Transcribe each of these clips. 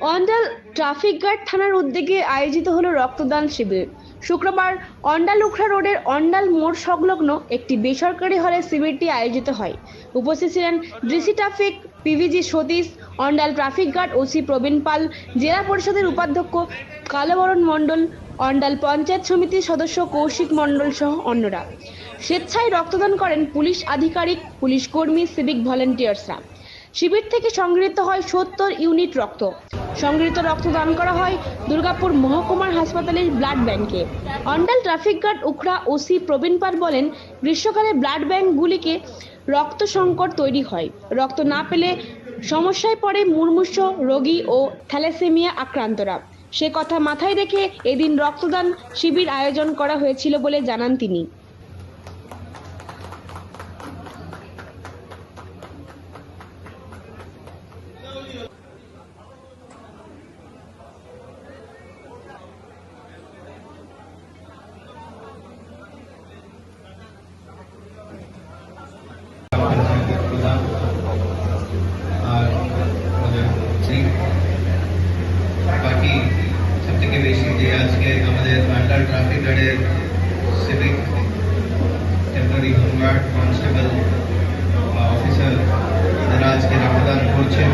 Andal traffic guard থানার উদ্যোগে আয়োজিত হলো রক্তদান শিবির। শুক্রবার অন্ডাল উখড়া রোডের অন্ডাল মোড় সংলগ্ন একটি বেসরকারি হলে শিবিরটি আয়োজিত হয়। উপস্থিত ছিলেন DC traffic PVG Satish, Andal traffic guard OC Prabin Pal, জেলা পরিষদের উপাধ্যক্ষ কালবরণ মণ্ডল, অন্ডাল পঞ্চায়েত সমিতির সদস্য কৌশিক মণ্ডল সহ অন্যরা। স্বেচ্ছায় রক্তদান করেন পুলিশ আধিকারিক, পুলিশ কর্মী সিভিক ভলেন্টিয়ার্সরা শিবির থেকে সংগৃহীত হয় সত্তর ইউনিট রক্ত। সংগৃহীত রক্ত দান করা হয় দুর্গাপুর মহকুমার হাসপাতালের ব্লাড ব্যাংকে। Andal traffic guard Ukhra OC Prabin Pal বলেন, গ্রীষ্মকালে ব্লাড ব্যাংকগুলিকে রক্ত সংকট তৈরি হয়। রক্ত না পেলে সমস্যায় পড়ে মুমূর্ষ রোগী ও থ্যালাসেমিয়া আক্রান্তরা। সে কথা মাথায় রেখে এদিন রক্তদান শিবির আয়োজন করা হয়েছিল বলে জানান তিনি প্রধান আর আমাদের সিং বাকি সব থেকে বেশি যে আজকে আমাদের আন্ডার ট্রাফিক গার্ডের civic temporary home guard constable বা অফিসার যারা আজকে রক্তদান করছেন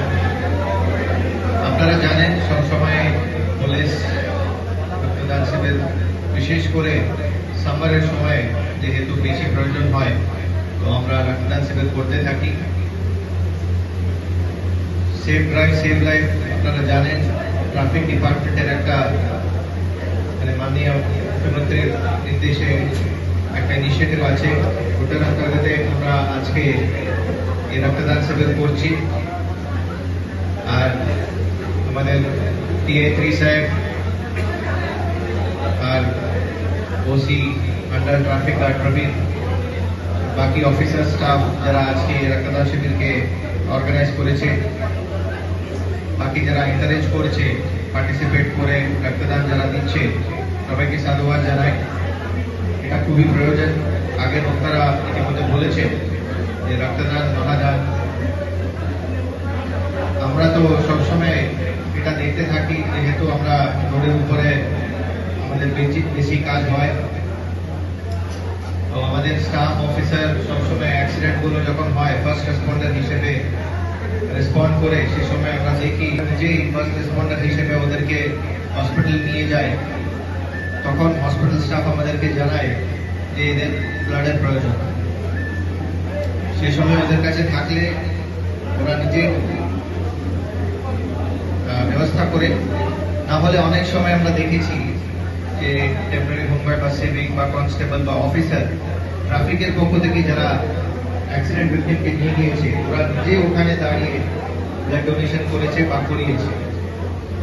আপনারা জানেন সবসময় পুলিশ রক্তদান শিবির, বিশেষ করে সামারের সময় যেহেতু বেশি প্রয়োজন হয়, তো আমরা রক্তদান শিবির করতে থাকি। সেফ ড্রাইভ সেভ লাইফ আপনারা জানেন ট্রাফিক ডিপার্টমেন্টের একটা মানে মাননীয় মুখ্যমন্ত্রীর নির্দেশে একটা ইনিশিয়েটিভ আছে ওটার অন্তর্গতে আমরা আজকে এই রক্তদান শিবির করছি আর আমাদের টিএ থ্রি সাহেব আর OC under traffic guard Prabin বাকি অফিসার স্টাফ যারা আজকে এই রক্তদান শিবিরকে অর্গানাইজ করেছে বাকি যারা এনকারেজ করেছে পার্টিসিপেট করে রক্তদান যারা দিচ্ছে সবাইকে সাধুবাদ জানাই। এটা খুবই প্রয়োজন। আগের বক্তারা ইতিমধ্যে বলেছে যে রক্তদান মহাদান। আমরা তো সবসময় এটা দেখতে থাকি, যেহেতু আমরা রোডের উপরে আমাদের বেশি বেশি কাজ হয়। তো আমাদের স্টাফ অফিসার সবসময় অ্যাক্সিডেন্টগুলো যখন হয় ফার্স্ট রেসপন্ডার হিসেবে রেসপন্ড করে, সে সময় আমরা দেখি নিজেই ফার্স্ট রেসপন্ডার হিসেবে ওদেরকে হসপিটাল নিয়ে যায়। তখন হসপিটাল স্টাফ আমাদেরকে জানায় যে এদের ব্লাডের প্রয়োজন। সে সময় ওদের কাছে থাকলে ওরা নিজে ব্যবস্থা করে। না হলে অনেক সময় আমরা দেখেছি যে টেম্পোরারি হোমগার্ড বা সিভিক বা কনস্টেবল বা অফিসার ট্রাফিকের পক্ষ থেকে যারা অ্যাক্সিডেন্ট ভিকটিমকে নিয়ে গিয়েছে, ওরা নিজে ওখানে দাঁড়িয়ে ব্লাড ডোনেশন করেছে বা করিয়েছে।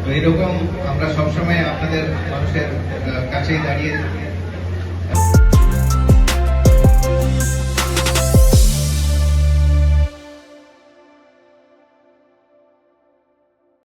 তো এরকম আমরা সবসময় আপনাদের মানুষের কাছেই কাছে দাঁড়িয়ে